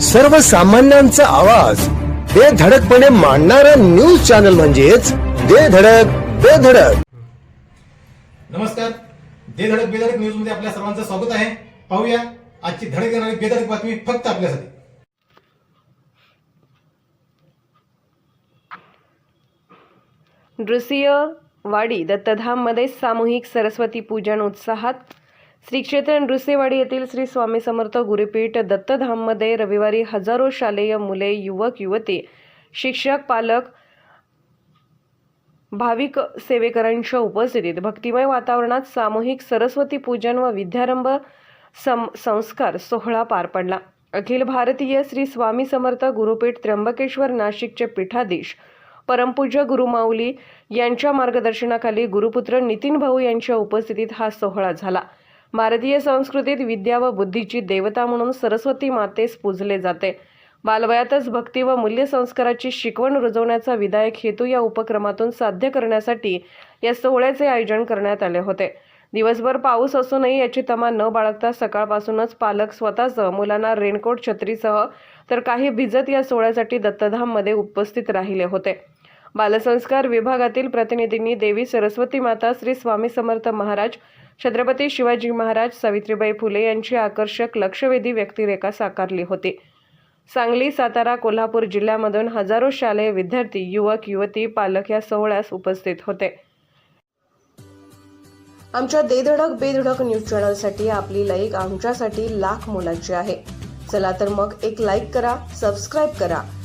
सर्वसामान्यांचा आवाज. बेधडकपणे मांडणारा न्यूज चॅनल म्हणजेच बेधडक बेधडक नमस्कार. दे धडक बेधडक न्यूजमध्ये आपल्या सर्वांचं स्वागत आहे. पाहूया आजची धडक देणारी बेधडक बातमी फक्त आपल्यासाठी. नृसिंहवाडी दत्तधाममध्ये सामूहिक सरस्वती पूजन उत्साहात श्री क्षेत्र नृसेवाडी येथील श्री स्वामी समर्थ गुरुपीठ दत्तधाममध्ये रविवारी हजारो शालेय मुले युवक युवती शिक्षक पालक भाविक सेवेकरांच्या उपस्थितीत भक्तिमय वातावरणात सामूहिक सरस्वती पूजन व विद्यारंभ सं संस्कार सोहळा पार पडला. अखिल भारतीय श्री स्वामी समर्थ गुरुपीठ त्र्यंबकेश्वर नाशिकचे पीठाधीश परमपूज्य गुरुमाऊली यांच्या मार्गदर्शनाखाली गुरुपुत्र नितीन भाऊ यांच्या उपस्थितीत हा सोहळा झाला. भारतीय संस्कृतीत विद्या व बुद्धीची देवता म्हणून सरस्वती मातेस पूजले जाते. बालवयातच भक्ती व मूल्यसंस्काराची शिकवण रुजवण्याचा विधायक हेतू या उपक्रमातून साध्य करण्यासाठी या सोहळ्याचे आयोजन करण्यात आले होते. दिवसभर पाऊस असूनही याची तमा न बाळगता सकाळपासूनच पालक स्वतःसह मुलांना रेनकोट छत्रीसह तर काही भिजत या सोहळ्यासाठी दत्तधाममध्ये उपस्थित राहिले होते. बालसंस्कार विभागातील प्रतिनिधींनी देवी सरस्वती माता श्री स्वामी समर्थ महाराज छत्रपती शिवाजी महाराज सावित्रीबाई फुले यांची आकर्षक लक्षवेधी व्यक्तिरेखा साकारली होती. सांगली सातारा कोल्हापूर जिल्ह्यामधून हजारो शालेय विद्यार्थी युवक युवती पालक या सोहळ्यास उपस्थित होते. आमच्या देधडक बेधडक न्यूज चॅनलसाठी आपली लाईक आमच्यासाठी लाख मोलाची आहे. चला तर मग एक लाईक करा सबस्क्राईब करा